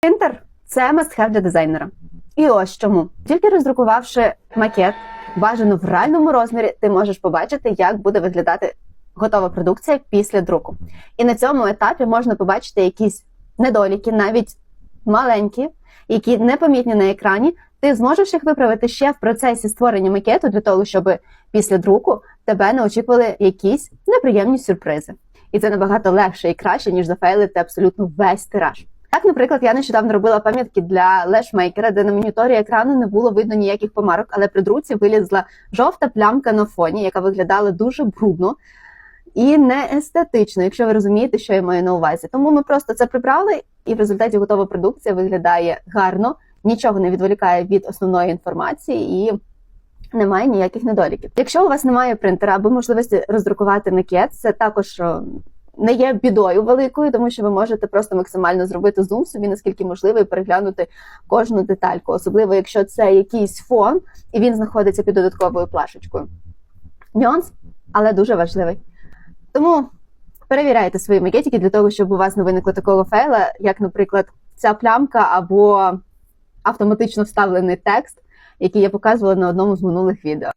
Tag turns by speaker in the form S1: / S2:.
S1: Принтер це must-have для дизайнера. І ось чому. Тільки роздрукувавши макет, бажано в реальному розмірі, ти можеш побачити, як буде виглядати готова продукція після друку. І на цьому етапі можна побачити якісь недоліки, навіть маленькі, які непомітні на екрані. Ти зможеш їх виправити ще в процесі створення макету для того, щоб після друку тебе не очікували якісь неприємні сюрпризи. І це набагато легше і краще, ніж зафейлити абсолютно весь тираж. Так, наприклад, я нещодавно робила пам'ятки для лешмейкера, де на моніторі екрану не було видно ніяких помарок, але при друці вилізла жовта плямка на фоні, яка виглядала дуже брудно і не естетично, якщо ви розумієте, що я маю на увазі. Тому ми просто це прибрали, і в результаті готова продукція виглядає гарно, нічого не відволікає від основної інформації і. Немає ніяких недоліків. Якщо у вас немає принтера або можливості роздрукувати макет, це також не є бідою великою, тому що ви можете просто максимально зробити зум собі, наскільки можливо, і переглянути кожну детальку, особливо якщо це якийсь фон і він знаходиться під додатковою плашечкою. Нюанс, але дуже важливий. Тому перевіряйте свої макетики для того, щоб у вас не виникло такого фейла, як, наприклад, ця плямка або автоматично вставлений текст, який я показувала на одному з минулих відео.